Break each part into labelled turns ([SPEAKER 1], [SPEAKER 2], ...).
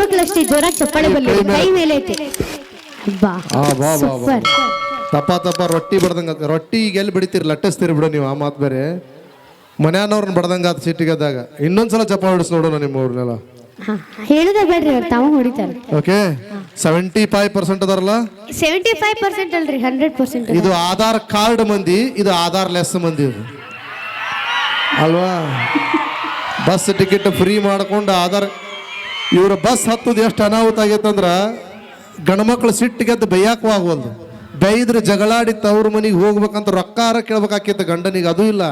[SPEAKER 1] ಹೆಣ್ಮಕ್ಳು ಅಷ್ಟೇ ಜೋರಾಗಿ ಚಪ್ಪಾಳೆ ಬರಲಿ
[SPEAKER 2] ಕೈ ಮೇಲೆ-
[SPEAKER 1] ಐತೆ. ಬಾ
[SPEAKER 2] ಆ ಬಾ ಬಾ ಬಾ
[SPEAKER 1] ಸೂಪರ್
[SPEAKER 2] ತಪ್ಪ ತಪ್ಪ ರೊಟ್ಟಿ ಬಡ್ದಂಗ ರೊಟ್ಟಿ ಈಗ ಎಲ್ಲಿ ಬಿಡ್ತೀರಿ? ಲಟ್ಟಿಸ್ತೀರಿ ಬಿಡು ನೀವು ಆ ಮಾತು ಬೇರೆ. ಮನ್ಯಾನವ್ರನ್ನ ಬಡ್ದಂಗ ಆತ ಸಿಟ್ಟಿಗೆದ್ದಾಗ. ಇನ್ನೊಂದ್ಸಲ ಚಪ್ಪ ಹೊಡಿಸ್ ನೋಡೋಣ ನಿಮ್ಮ ಊರ್ನೆಲ್ಲ.
[SPEAKER 1] ಹಾ ಹೇಳುದ ಬೇಡ್ರಿ ಅವ್ರು ತಾವ ಹೊಡಿತಾರೆ.
[SPEAKER 2] ಓಕೆ ಸೆವೆಂಟಿ ಫೈವ್ ಪರ್ಸೆಂಟ್ ಅದಾರಲ್ಲ?
[SPEAKER 1] ಸೆವೆಂಟಿ ಫೈವ್ ಪರ್ಸೆಂಟ್ ಅಲ್ರಿ hundred percent
[SPEAKER 2] Aadhaar Aadhaar card ಮಂದಿ ಇದು ಆಧಾರ್ ಲೆಸ್ ಮಂದಿ ಅಲ್ವಾ? ಬಸ್ ಟಿಕೆಟ್ ಫ್ರೀ ಮಾಡ್ಕೊಂಡು ಆಧಾರ್ ಇವ್ರ ಬಸ್ ಹತ್ತದ ಎಷ್ಟು ಅನಾಹುತ ಆಗೈತಂದ್ರೆ ಗಂಡ್ಮಕ್ಳು ಸಿಟ್ಟಿಗೆದ್ದು ಬೈಯಾಕೂ ಆಗೋದು ಬೈದ್ರೆ ಜಗಳಾಡಿ ತವ್ರ ಮನೆಗೆ ಹೋಗ್ಬೇಕಂತ ರೊಕ್ಕಾರ ಕೇಳ್ಬೇಕಾಕೈತೆ ಗಂಡನಿಗೆ, ಅದು ಇಲ್ಲ.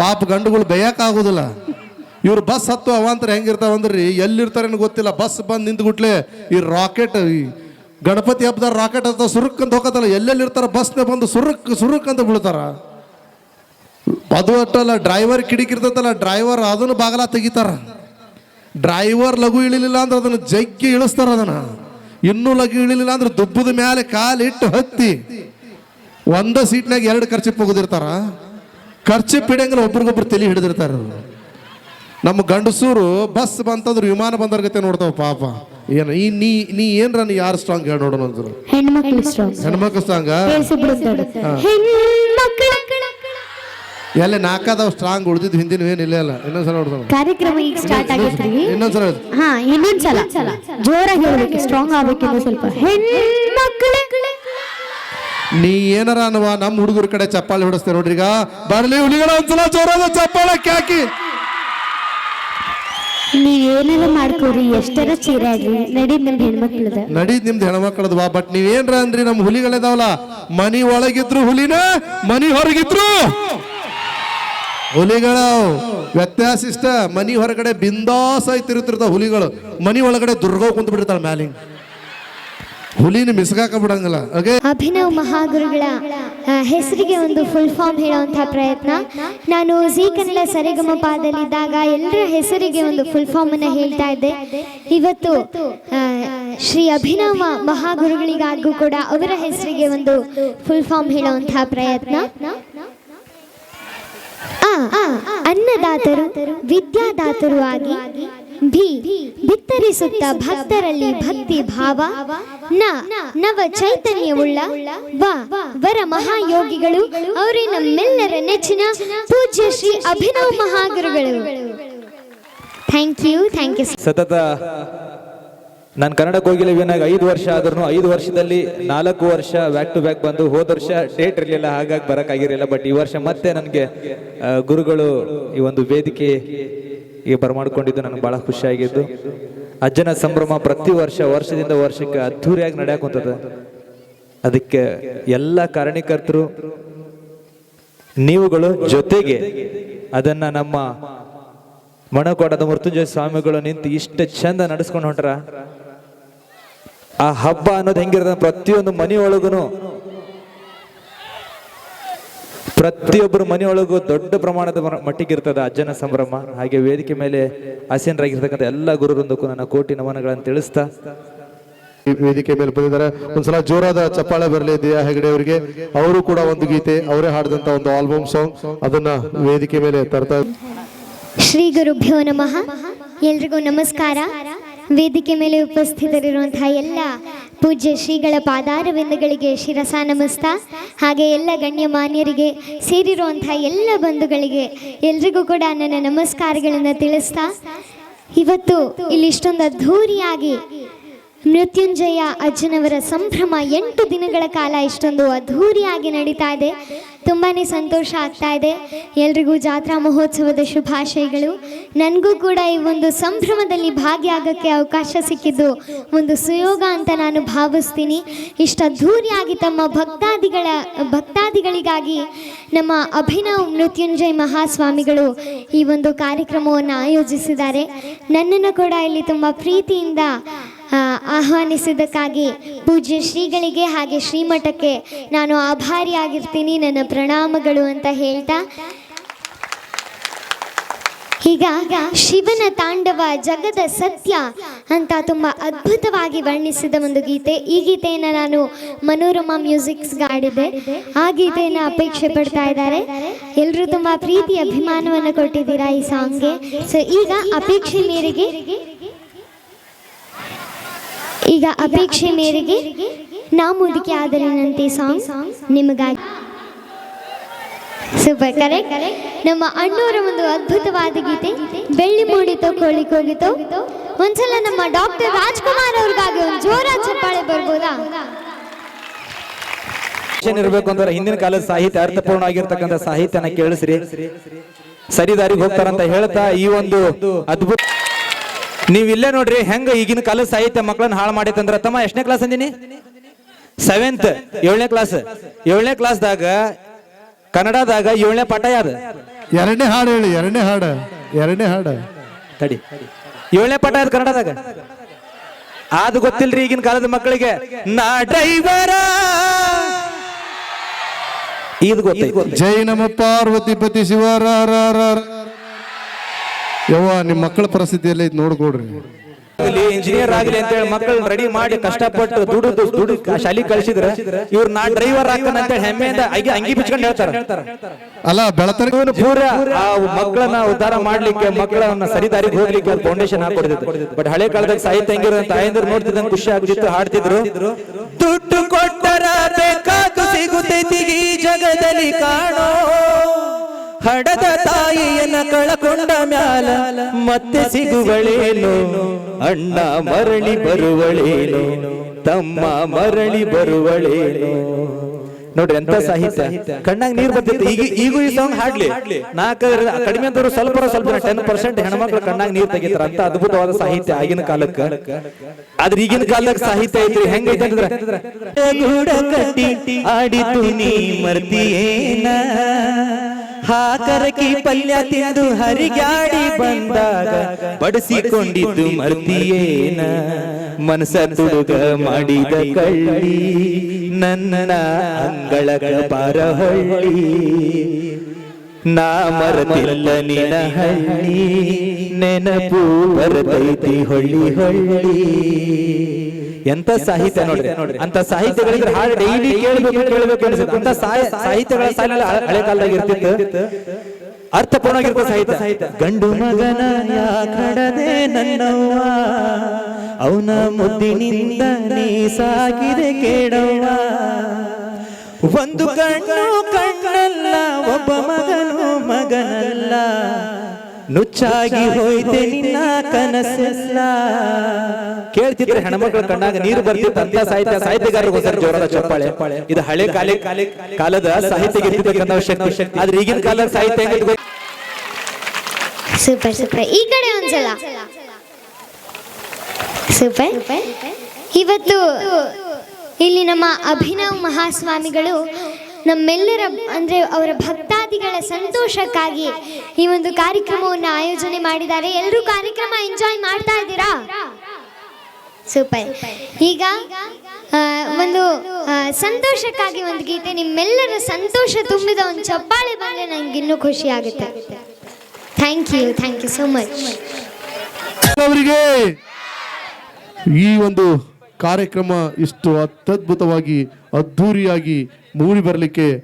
[SPEAKER 2] ಪಾಪ ಗಂಡುಗಳು ಬೈಯಾಕಾಗೋದಿಲ್ಲ ಇವ್ರು ಬಸ್ ಹತ್ತು ಅವಾಂತರ ಹೆಂಗಿರ್ತಾವ ಅಂದ್ರಿ ಎಲ್ಲಿರ್ತಾರೇನು ಗೊತ್ತಿಲ್ಲ, ಬಸ್ ಬಂದು ನಿಂತ್ಗುಟ್ಲೆ ಈ ರಾಕೆಟ್, ಈ ಗಣಪತಿ ಹಬ್ಬದ ರಾಕೆಟ್ ಅಂತ ಸುರುಕ್ ಅಂತ ಹೋಗತ್ತಲ್ಲ ಎಲ್ಲೆಲ್ಲಿ ಬಸ್ನ ಬಂದು ಸುರುಕ್ ಸುರುಕ್ ಅಂತ ಬೀಳ್ತಾರ. ಅದು ಅಟ್ಟಲ್ಲ ಡ್ರೈವರ್ ಕಿಡಿಕಿ ಇರ್ತೈತಲ್ಲ ಡ್ರೈವರ್ ಅದನ್ನು ಬಾಗಲ ತೆಗಿತಾರ. ಡ್ರೈವರ್ ಲಘು ಇಳಿಲಿಲ್ಲ ಅಂದ್ರೆ ಅದನ್ನು ಜಗ್ಗಿ ಇಳಿಸ್ತಾರ ಅದನ್ನ. ಇನ್ನೂ ಲಘು ಇಳಿಲಿಲ್ಲ ಅಂದ್ರೆ ದುಬ್ಬದ ಮೇಲೆ ಕಾಲಿಟ್ಟು ಹತ್ತಿ ಒಂದ ಸೀಟ್ನಾಗ ಎರಡು ಖರ್ಚಿಪ್ ಹೋಗೋದಿರ್ತಾರ ಖರ್ಚಿಪ್ ಹಿಡಿಯಂಗಿಲ್ಲ ಒಬ್ರಿಗೊಬ್ರು ತಲೆ ಹಿಡಿದಿರ್ತಾರ. ನಮ್ಮ ಗಂಡಸೂರು ಬಸ್ ಬಂತಂದ್ರೆ ವಿಮಾನ ಬಂದರ್ಗತೆ ನೋಡ್ತಾವ ಪಾಪ. ಏನು ಈ ನೀ ನೀ ಏನ್ರ ನೀ ಯಾರು ಸ್ಟ್ರಾಂಗ್ ಹೇಳಿ ನೋಡೋಣ ಅಂದ್ರು.
[SPEAKER 1] ಹೆಣ್ಮಕ್ಳು ಸ್ಟ್ರಾಂಗ್
[SPEAKER 2] ಎಲ್ಲ ನಾಲ್ಕದವ್ ಸ್ಟ್ರಾಂಗ್ ಉಳಿದಿದ್ದು ಹಿಂದಿನ ಏನಿಲ್ಲ ಅಲ್ಲ ಇನ್ನೊಂದ್ಸಲ ಹೊಡೆದ
[SPEAKER 1] ಕಾರ್ಯಕ್ರಮ ಈಗ ಸ್ಟಾರ್ಟ್ ಆಗೈತ್ರಿ
[SPEAKER 2] ಇನ್ನೊಂದ್ಸಲ.
[SPEAKER 1] ಹಾ ಇನ್ನೊಂದ್ಸಲ. ಜೋರಾಗಿ ಹೇಳ್ಬೇಕು ಸ್ಟ್ರಾಂಗ್ ಆಗ್ಬೇಕಿಲ್ಲ ಸ್ವಲ್ಪ. ಹೆಣ್ಮಕ್ಳ.
[SPEAKER 2] ನೀ ಏನಾರ ಅನ್ನುವ ನಮ್ಮ ಹುಡುಗರ ಕಡೆ ಚಪ್ಪಾಳೆ ಹೊಡಿಸ್ತೇವೆ ನೋಡ್ರಿ ಈಗ. ಬರ್ಲಿ ಹುಲಿಗಳ ಒಂದ್ಸಲ ಜೋರಾದ ಚಪ್ಪಾಳೆ ಕ್ಯಾಕಿ.
[SPEAKER 1] ನೀವ್ ಏನಾರ ಮಾಡ್ಕೋರಿ ಎಷ್ಟರ ಚೀರಾಗ್ರಿ ನಡಿ ನಮ್ ಹೆಣ್ಮಕ್ಳದ.
[SPEAKER 2] ನಡೀದ್ ನಿಮ್ದು ಹೆಣ್ಮಕ್ಳದ್ ಬಾ ಬಟ್ ನೀವೇನ್ರ ಅಂದ್ರಿ ನಮ್ಮ ಹುಲಿಗಳಿದಾವಲ್ಲ ಮನಿ ಒಳಗಿದ್ರು ಹುಲಿನ ಮನಿ ಹೊರಗಿದ್ರು. ಹುಲಿಗಳ. ವ್ಯತ್ಯಾಸ ಇಷ್ಟ. ಮನಿ ಹೊರಗಡೆ ಬಿಂದಾಸ ತಿರುತ್ತಿರ್ತಾವ ಹುಲಿಗಳು. ಮನಿ ಒಳಗಡೆ ದುರ್ಗೋ ಕುಂತ ಬಿಡ್ತಾಳ ಮ್ಯಾಲಿಂಗ್. ಹುಲಿನ ಮಿಸ್ಗಾಕ ಬಿಡಂಗಿಲ್ಲ
[SPEAKER 3] ಅಭಿನವ್ ಮಹಾಗುರುಗಳ ಹೆಸರಿಗೆ ಒಂದು ಫುಲ್ ಫಾರ್ಮ್ ಹೇಳುವಂತಹ ಪ್ರಯತ್ನ. ನಾನು ಜಿ ಕನ್ನಡ ಇದ್ದಾಗ ಎಲ್ಲರ ಹೆಸರಿಗೆ ಒಂದು ಫುಲ್ ಫಾರ್ಮ್ ಅನ್ನ ಹೇಳ್ತಾ ಇದ್ದೆ. ಇವತ್ತು ಶ್ರೀ ಅಭಿನವ ಮಹಾಗುರುಗಳಿಗಾಗೂ ಕೂಡ ಅವರ ಹೆಸರಿಗೆ ಒಂದು ಫುಲ್ ಫಾರ್ಮ್ ಹೇಳುವಂತಹ ಪ್ರಯತ್ನ. ಅನ್ನದಾತರು ವಿದ್ಯಾದಾತರು ಆಗಿ ಭಿ ಬಿತ್ತರಿಸುತ್ತ ಭಕ್ತರಲ್ಲಿ ಭಕ್ತಿ ಭಾವ, ನ ನವ ಚೈತನ್ಯವುಳ್ಳ ವರ ಮಹಾಯೋಗಿಗಳು, ಅವರೇ ನಮ್ಮೆಲ್ಲರ ನೆಚ್ಚಿನ ಪೂಜ್ಯ ಶ್ರೀ ಅಭಿನವ್ ಮಹಾಗುರುಗಳು. ಥ್ಯಾಂಕ್ ಯು ಥ್ಯಾಂಕ್ ಯು
[SPEAKER 4] ಸತತ ನಾನು ಕನ್ನಡಕ್ಕೆ ಹೋಗಿಲ್ಲ ಇವನಾಗ ಐದು ವರ್ಷ ಆದ್ರೂ ಐದು ವರ್ಷದಲ್ಲಿ ನಾಲ್ಕು ವರ್ಷ ಬ್ಯಾಕ್ ಟು ಬ್ಯಾಕ್ ಬಂದು ಹೋದ ವರ್ಷ ಡೇಟ್ ಇರಲಿಲ್ಲ, ಹಾಗಾಗಿ ಬರೋಕ್ಕಾಗಿರಲಿಲ್ಲ. ಬಟ್ ಈ ವರ್ಷ ಮತ್ತೆ ನನಗೆ ಗುರುಗಳು ಈ ಒಂದು ವೇದಿಕೆ ಬರಮಾಡ್ಕೊಂಡಿದ್ದು ನನಗೆ ಭಾಳ ಖುಷಿಯಾಗಿದ್ದು. ಅಜ್ಜನ ಸಂಭ್ರಮ ಪ್ರತಿ ವರ್ಷ, ವರ್ಷದಿಂದ ವರ್ಷಕ್ಕೆ ಅದ್ಧೂರಿಯಾಗಿ ನಡೆಯಾಕುಂತದ. ಅದಕ್ಕೆ ಎಲ್ಲ ಕಾರಣಕರ್ತರು, ನೀವುಗಳು ಜೊತೆಗೆ ಅದನ್ನ ನಮ್ಮ ಮಣಕೋಟದ ಮೃತ್ಯುಂಜಯ ಸ್ವಾಮಿಗಳು ನಿಂತು ಇಷ್ಟು ಚಂದ ನಡೆಸ್ಕೊಂಡು ಹೊಂಟ್ರ. ಆ ಹಬ್ಬ ಅನ್ನೋದು ಹೆಂಗಿರದ ಪ್ರತಿಯೊಂದು ಮನೆಯೊಳಗೂ ಪ್ರತಿಯೊಬ್ಬರು ಮನೆಯೊಳಗೂ ದೊಡ್ಡ ಪ್ರಮಾಣದ ಮಟ್ಟಿಗೆ ಇರ್ತದೆ ಅಜ್ಜನ ಸಂಭ್ರಮ. ಹಾಗೆ ವೇದಿಕೆ ಮೇಲೆ ಆಸೀನರಾಗಿರ್ತಕ್ಕಂಥ ಎಲ್ಲ ಗುರುವೃಂದಕ್ಕೂ ನನ್ನ ಕೋಟಿ ನಮನಗಳನ್ನು ತಿಳಿಸ್ತಾ.
[SPEAKER 2] ಈ ವೇದಿಕೆ ಮೇಲೆ ಬಂದಿದ್ದಾರೆ. ಒಂದ್ಸಲ ಜೋರಾದ ಚಪ್ಪಾಳೆ ಬರಲಿ ದಿಯಾ ಹೆಗಡೆ ಅವರಿಗೆ. ಅವರು ಕೂಡ ಒಂದು ಗೀತೆ ಅವರೇ ಹಾಡಿದಂತ ಒಂದು ಆಲ್ಬಮ್ ಸಾಂಗ್. ಅದನ್ನ ವೇದಿಕೆ ಮೇಲೆ ತರ್ತಾ
[SPEAKER 3] ಶ್ರೀ ಗುರುಭ್ಯೋ ನಮಃ. ಎಲ್ರಿಗೂ ನಮಸ್ಕಾರ. ವೇದಿಕೆ ಮೇಲೆ ಉಪಸ್ಥಿತರಿರುವಂತಹ ಎಲ್ಲ ಪೂಜ್ಯ ಶ್ರೀಗಳ ಪಾದಾರವಿಂದಗಳಿಗೆ ಶಿರಸ ನಮಸ್ತ. ಹಾಗೆ ಎಲ್ಲ ಗಣ್ಯಮಾನ್ಯರಿಗೆ ಸೇರಿರುವಂತಹ ಎಲ್ಲ ಬಂಧುಗಳಿಗೆ ಎಲ್ರಿಗೂ ಕೂಡ ನನ್ನ ನಮಸ್ಕಾರಗಳನ್ನು ತಿಳಿಸ್ತಾ, ಇವತ್ತು ಇಲ್ಲಿ ಇಷ್ಟೊಂದು ಅದ್ಧೂರಿಯಾಗಿ ಮೃತ್ಯುಂಜಯ ಅಜ್ಜನವರ ಸಂಭ್ರಮ ಎಂಟು ದಿನಗಳ ಕಾಲ ಇಷ್ಟೊಂದು ಅದ್ಧೂರಿಯಾಗಿ ನಡೀತಾ ಇದೆ. ತುಂಬಾ ಸಂತೋಷ ಆಗ್ತಾ ಇದೆ. ಎಲ್ರಿಗೂ ಜಾತ್ರಾ ಮಹೋತ್ಸವದ ಶುಭಾಶಯಗಳು. ನನಗೂ ಕೂಡ ಈ ಒಂದು ಸಂಭ್ರಮದಲ್ಲಿ ಭಾಗಿಯಾಗೋಕ್ಕೆ ಅವಕಾಶ ಸಿಕ್ಕಿದ್ದು ಒಂದು ಸುಯೋಗ ಅಂತ ನಾನು ಭಾವಿಸ್ತೀನಿ. ಇಷ್ಟು ಅದ್ಧೂರಿಯಾಗಿ ತಮ್ಮ ಭಕ್ತಾದಿಗಳ, ಭಕ್ತಾದಿಗಳಿಗಾಗಿ ನಮ್ಮ ಅಭಿನವ್ ಮೃತ್ಯುಂಜಯ್ ಮಹಾಸ್ವಾಮಿಗಳು ಈ ಒಂದು ಕಾರ್ಯಕ್ರಮವನ್ನು ಆಯೋಜಿಸಿದ್ದಾರೆ. ನನ್ನನ್ನು ಕೂಡ ಇಲ್ಲಿ ತುಂಬ ಪ್ರೀತಿಯಿಂದ ಆಹ್ವಾನಿಸಿದ್ದಕ್ಕಾಗಿ ಪೂಜ್ಯ ಶ್ರೀಗಳಿಗೆ ಹಾಗೆ ಶ್ರೀಮಠಕ್ಕೆ ನಾನು ಆಭಾರಿಯಾಗಿರ್ತೀನಿ. ನನ್ನ ಪ್ರಣಾಮಗಳು ಅಂತ ಹೇಳ್ತಾ. ಈಗ ಶಿವನ ತಾಂಡವ ಜಗದ ಸತ್ಯ ಅಂತ ತುಂಬ ಅದ್ಭುತವಾಗಿ ವರ್ಣಿಸಿದ ಒಂದು ಗೀತೆ. ಈ ಗೀತೆಯನ್ನು ನಾನು ಮನೋರಮಾ ಮ್ಯೂಸಿಕ್ಸ್ ಗಾಡಿದೆ ಆ ಗೀತೆಯನ್ನು ಅಪೇಕ್ಷೆ ಪಡ್ತಾ ಇದ್ದಾರೆ. ಎಲ್ಲರೂ ತುಂಬ ಪ್ರೀತಿ, ಅಭಿಮಾನವನ್ನು ಕೊಟ್ಟಿದ್ದೀರಾ ಈ ಸಾಂಗ್ಗೆ? ಸೊ ಈಗ ಅಪೇಕ್ಷೆ ಮೇರೆಗೆ ಈಗ ಅಪೇಕ್ಷೆ ಮೇರೆಗೆ ನಾ ಮುದುಕಿ ಆದರಿನಂತೆ ಸಾಂಗ್ ನಿಮಗಾಗಿ. ಸೂಪರ್ ಕರೆಕ್ಟ್ ನಮ್ಮ ಅಣ್ಣವರ ಒಂದು ಅದ್ಭುತವಾದ ಗೀತೆ, ಬೆಳ್ಳಿ ಮೂಡಿತೋ ಕೋಳಿ ಹೋಗಿತೋ ಒಂದ್ಸಲ ನಮ್ಮ ಡಾಕ್ಟರ್ ರಾಜ್ಕುಮಾರ್ ಅವ್ರಿಗಾಗಿ ಒಂದು ಜೋರ ಚಪ್ಪಾಳೆ ಬರ್ಬೋದಾ?
[SPEAKER 4] ಇರ್ಬೇಕು ಅಂದ್ರೆ ಹಿಂದಿನ ಕಾಲದ ಸಾಹಿತ್ಯ ಅರ್ಥಪೂರ್ಣ ಆಗಿರ್ತಕ್ಕಂಥ ಸಾಹಿತ್ಯನ ಕೇಳಿಸ್ರಿ. ಸರಿ ದಾರಿಗೆ ಹೋಗ್ತಾರಂತ ಹೇಳ್ತಾ ಈ ಒಂದು ಅದ್ಭುತ ನೀವ್ ಇಲ್ಲೇ ನೋಡ್ರಿ ಹೆಂಗ ಈಗಿನ ಕಾಲದ ಸಾಹಿತ್ಯ ಮಕ್ಕಳನ್ನ ಹಾಳು ಮಾಡೈತಂದ್ರ ತಮ್ಮ ಎಷ್ಟನೇ ಕ್ಲಾಸ್ ಅಂದಿನಿ? ಸೆವೆಂತ್ ಏಳನೇ ಕ್ಲಾಸ್ ಏಳನೇ ಕ್ಲಾಸ್ದಾಗ ಕನ್ನಡದಾಗ ಏಳನೇ ಪಾಠ ಯಾವ್ದು?
[SPEAKER 2] ಎರಡನೇ ಹಾಡು ಹೇಳಿ ಎರಡನೇ ಹಾಡು ಎರಡನೇ ಹಾಡು.
[SPEAKER 4] ತಡಿ. ಏಳನೇ ಪಾಠ ಯಾವ್ದು ಕನ್ನಡದಾಗ? ಅದು ಗೊತ್ತಿಲ್ರಿ ಈಗಿನ ಕಾಲದ ಮಕ್ಕಳಿಗೆ. ನಾ ಡ್ರೈವರ. ಇದು ಗೊತ್ತೈತಿ.
[SPEAKER 2] ಜೈ ನಮ ಪಾರ್ವತಿ ಪತಿ ಶಿವ ರ ರ ರ ರ. ಯವ್ವ ನಿಮ್ಮ ಮಕ್ಕಳ ಪರಿಸ್ಥಿತಿಯಲ್ಲಿ ಇದು ನೋಡ್ಕೊಡ್ರಿ
[SPEAKER 4] ಇಂಜಿನಿಯರ್ ಆಗಲಿ ಅಂತ ಹೇಳಿ ಮಕ್ಕಳನ್ನ ರೆಡಿ ಮಾಡಿ ಕಷ್ಟಪಟ್ಟು ದುಡಿದು ದುಡಿ ಶಾಲಿ ಕಳಿಸಿದ್ರ ಇವ್ರು ನಾ ಡ್ರೈವರ್ ಹಾಕನ ಅಂತ ಹೇಳಿ ಹೆಮ್ಮೆಯಿಂದ ಅಂಗಿ ಅಂಗಿ ಬಿಚ್ಕೊಂಡು ಹೇಳ್ತಾರೆ.
[SPEAKER 2] ಅಲ್ಲ
[SPEAKER 4] ಇವನು ಪೂರ ಆ ಮಕ್ಕಳನ್ನ ಉದ್ಧಾರ ಮಾಡ್ಲಿಕ್ಕೆ ಮಕ್ಕಳನ್ನ ಸರಿದಾರಿಗೆ ಹೋಗ್ಲಿಕ್ಕೆ ಅವ್ರು ಫೌಂಡೇಶನ್ ಹಾಕೊಡಿದ್ರು ಬಟ್ ಹಳೆ ಕಾಲದಾಗ ಸಾಹಿತ್ಯ ಹೆಂಗಿರೋ ತಾಯಂದ್ರು ನೋಡ್ತಿದ್ದಂಗೆ ಖುಷಿ ಆಗ್ತಿತ್ತು ಹಾಡ್ತಿದ್ರು. ದುಡ್ಡು ಕೊಟ್ಟರ ಬೇಕಾಗುತ್ತೆ ಸಿಗುತ್ತೈತಿ ಈ ಜಗದಲ್ಲಿ ಕಾಣೋ. ಹಡದ ತಾಯಿಯನ್ನ ಕಳಕೊಂಡ ಮ್ಯಾಲ ಮತ್ತೆ ಸಿಗುವಳೇನು? ಅಣ್ಣ ಮರಳಿ ಬರುವಳೇನು? ತಮ್ಮ ಮರಳಿ ಬರುವಳೇನು? ನೋಡ್ರಿ ಎಂತ ಸಾಹಿತ್ಯ. ಕಣ್ಣಾಗ ನೀರ್ ಬರ್ತಿತ್ತು ಈಗ ಈಗೂ ಈ ಸಾಂಗ್ ಹಾಡ್ಲಿ. ನಾಲ್ಕು ಕಡಿಮೆ ಅಂತವ್ರು ಸ್ವಲ್ಪ ಸ್ವಲ್ಪ ಟೆನ್ ಪರ್ಸೆಂಟ್ ಹೆಣ್ಮಕ್ಳು ಕಣ್ಣಾಗ ನೀರ್ ತೆಗಿತಾರ. ಅಂತ ಅದ್ಭುತವಾದ ಸಾಹಿತ್ಯ ಆಗಿನ ಕಾಲಕ್ಕೆ. ಆದ್ರೆ ಈಗಿನ ಕಾಲಕ್ಕೆ ಸಾಹಿತ್ಯ ಐತ್ರಿ. ಹೆಂಗೈತೆ ಅಂದ್ರೆ ಆಡಿತು ನೀ ಮರ್ತಿಯೇನ? ಹಾಕರಕಿ ಪಲ್ಯ ತಿಂದು ಹರಿಗಾಡಿ ಬಂದಾಗ ಬಡಿಸಿಕೊಂಡಿದ್ದು ಮರ್ತಿಯೇನ? ಮನಸ ತುಡುಗ ಮಾಡಿದ ಕಳ್ಳಿ ನನ್ನ ಅಂಗಳಗಳ ಬಾರಹಳ್ಳಿ ನಾ ಮರತಿಲ್ಲ ನಿನ ಹಳ್ಳಿ, ನೆನಪು ಬರತೈತಿ ಹೊಳ್ಳಿ ಹೊಳ್ಳಿ. ಎಂತ ಸಾಹಿತ್ಯ ನೋಡ್ರಿ? ಅಂತ ಸಾಹಿತ್ಯಗಳಿಗೆ ಹಾಡು ಡೈಲಿ ಕೇಳಬೇಕು ಕೇಳಬೇಕು ಅನ್ಸುತ್ತೆ ಅಂತ ಸಾಹಿ- ಸಾಹಿತ್ಯಗಳ ಸಾಲಿನಲ್ಲಿ ಹಳೆ- ಕಾಲದಾಗ ಇರ್ತಿತ್ತು. ಅರ್ಥಪೂರ್ಣವಾಗಿರ್ತ ಸಾಹಿತ್ಯ. ಗಂಡು ಮಗನ ಕಡದೆ ನನ್ನವ್ವ. ಅವನ ಮುದ್ದಿನಿಂದ ನೀ ಸಾಗಿದೆ ಕೇಳವ್ವ. ಒಂದು ಕಣ್ಣು ಕಣ್ಣಲ್ಲ ಒಬ್ಬ ಮಗನು ಮಗನಲ್ಲ. ನುಚ್ಚಾಗಿ ಹೋಯ್ತೆ ನಿನ್ನ ಕನಸೆಲ್ಲ. ಕೇಳ್ತಿದ್ರೆ ಹೆಣ್ಮಕ್ಳ ಕಣ್ಣಾಗ ನೀರು ಬರ್ತಿ ಅಂತ ಸಾಹಿತ್ಯ ಸಾಹಿತ್ಯಗಾರರಿಗೋಸ್ಕರ ಜೋರಾದ ಚಪ್ಪಾಳೆ. ಇದು ಹಳೆ ಕಾಲ ಕಾಲದ ಸಾಹಿತ್ಯ ಇರ್ತಕ್ಕಂಥ ಶಕ್ತಿ. ಆದ್ರೆ ಈಗಿನ ಕಾಲದ ಸಾಹಿತ್ಯ
[SPEAKER 3] ಸೂಪರ್ ಸೂಪರ್. ಈ ಕಡೆ ಒಂದ್ಸಲ. ಸೂಪರ್. ಇವತ್ತು ಇಲ್ಲಿ ನಮ್ಮ ಅಭಿನವ್ ಮಹಾಸ್ವಾಮಿಗಳು ನಮ್ಮೆಲ್ಲರ ಅಂದ್ರೆ ಅವರ ಭಕ್ತಾದಿಗಳ ಸಂತೋಷಕ್ಕಾಗಿ ಈ ಒಂದು ಕಾರ್ಯಕ್ರಮವನ್ನು ಆಯೋಜನೆ ಮಾಡಿದ್ದಾರೆ. ಎಲ್ಲರೂ ಕಾರ್ಯಕ್ರಮ ಎಂಜಾಯ್ ಮಾಡ್ತಾ ಇದ್ದೀರಾ? ಸೂಪರ್. ಈಗ ಒಂದು ಸಂತೋಷಕ್ಕಾಗಿ ಒಂದು ಗೀತೆ, ನಿಮ್ಮೆಲ್ಲರ ಸಂತೋಷ ತುಂಬಿದ ಒಂದು ಚಪ್ಪಾಳೆ ಬಂದ್ರೆ ನಂಗೆ ಇನ್ನೂ ಖುಷಿ ಆಗುತ್ತೆ. Thank you thank you so much
[SPEAKER 2] ಅವರಿಗೆ ಈ ಒಂದು ಕಾರ್ಯಕ್ರಮ ಇಷ್ಟು ಅತ್ಯದ್ಭುತವಾಗಿ, ಅದ್ಧೂರಿಯಾಗಿ ಮೂಡಿ ಬರಲಿಕ್ಕೆ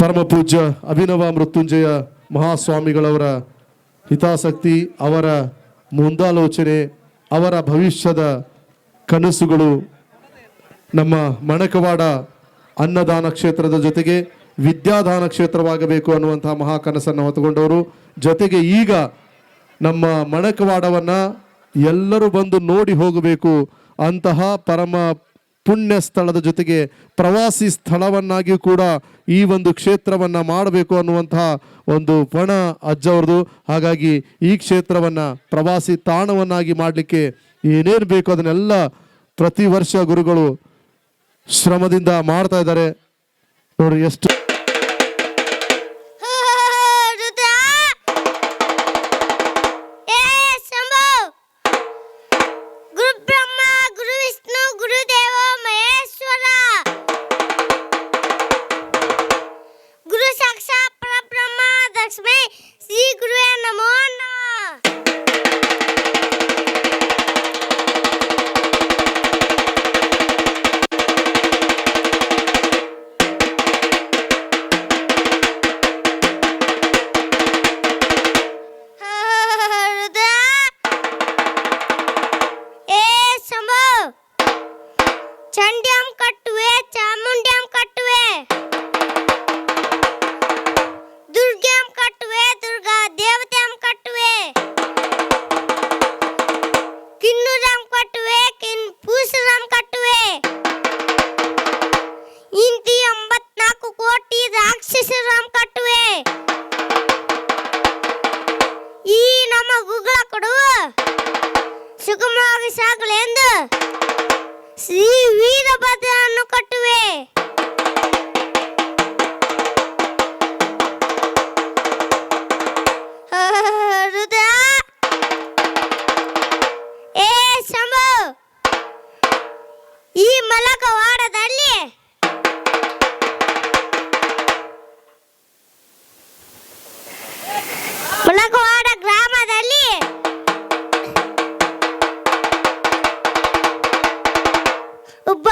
[SPEAKER 2] ಪರಮ ಪೂಜ್ಯ ಅಭಿನವ ಮೃತ್ಯುಂಜಯ ಮಹಾಸ್ವಾಮಿಗಳವರ ಹಿತಾಸಕ್ತಿ, ಅವರ ಮುಂದಾಲೋಚನೆ, ಅವರ ಭವಿಷ್ಯದ ಕನಸುಗಳು ನಮ್ಮ ಮಣಕವಾಡ ಅನ್ನದಾನ ಕ್ಷೇತ್ರದ ಜೊತೆಗೆ ವಿದ್ಯಾದಾನ ಕ್ಷೇತ್ರವಾಗಬೇಕು ಅನ್ನುವಂತಹ ಮಹಾ ಕನಸನ್ನು ಹೊತ್ತುಕೊಂಡವರು. ಜೊತೆಗೆ ಈಗ ನಮ್ಮ ಮಣಕವಾಡವನ್ನು ಎಲ್ಲರೂ ಬಂದು ನೋಡಿ ಹೋಗಬೇಕು ಅಂತಹ ಪರಮ ಪುಣ್ಯ ಸ್ಥಳದ ಜೊತೆಗೆ ಪ್ರವಾಸಿ ಸ್ಥಳವನ್ನಾಗಿಯೂ ಕೂಡ ಈ ಒಂದು ಕ್ಷೇತ್ರವನ್ನು ಮಾಡಬೇಕು ಅನ್ನುವಂತಹ ಒಂದು ಪಣ ಅಜ್ಜವ್ರದು. ಹಾಗಾಗಿ ಈ ಕ್ಷೇತ್ರವನ್ನು ಪ್ರವಾಸಿ ತಾಣವನ್ನಾಗಿ ಮಾಡಲಿಕ್ಕೆ ಏನೇನು ಬೇಕು ಅದನ್ನೆಲ್ಲ ಪ್ರತಿ ವರ್ಷ ಗುರುಗಳು ಶ್ರಮದಿಂದ ಮಾಡ್ತಾ ಇದ್ದಾರೆ. ನೋಡಿ ಎಷ್ಟು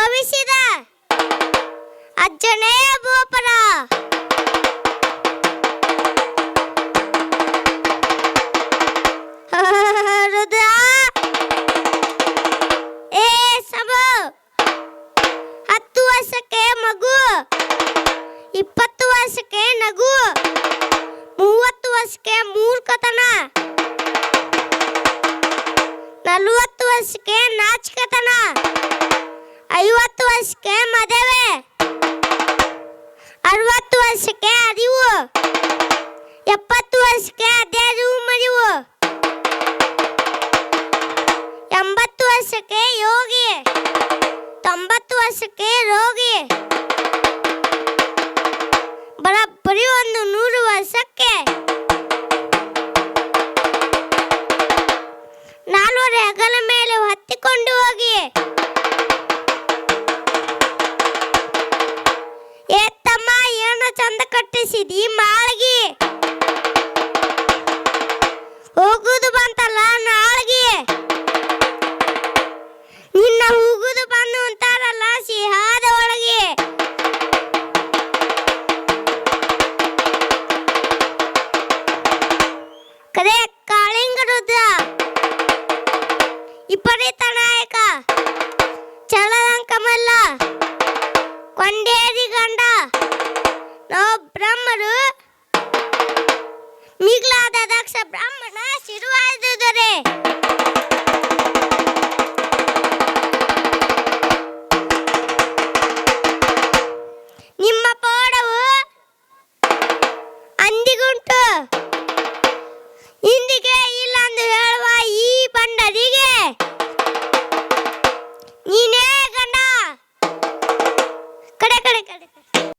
[SPEAKER 5] ಉದ್ಭವಿಸಿದ ಅಜ್ಜನೇ ಭೂಪರ ಹೃದಯ ಏ ಹತ್ತು ವರ್ಷಕ್ಕೆ ಮಗು? ಇಪ್ಪತ್ತು ವರ್ಷಕ್ಕೆ ನಗು? ಮೂವತ್ತು ವರ್ಷಕ್ಕೆ ಮೂರ್ಖತನ? ನಲವತ್ತು ವರ್ಷಕ್ಕೆ ನಾಚಿಕೆತನ? ಐವತ್ತು ವರ್ಷಕ್ಕೆ ಮದುವೆ. ಅರವತ್ತು ವರ್ಷಕ್ಕೆ ಅರಿವು. ಎಪ್ಪತ್ತು ವರ್ಷಕ್ಕೆ ಅದೇ ಅರಿವು ಮರಿವು. ಎಂಬತ್ತು ವರ್ಷಕ್ಕೆ ಯೋಗಿ. ತೊಂಬತ್ತು ವರ್ಷಕ್ಕೆ ರೋಗಿ. ಬರಬ್ಬರಿ ಒಂದು ನೂರು ವರ್ಷಕ್ಕೆ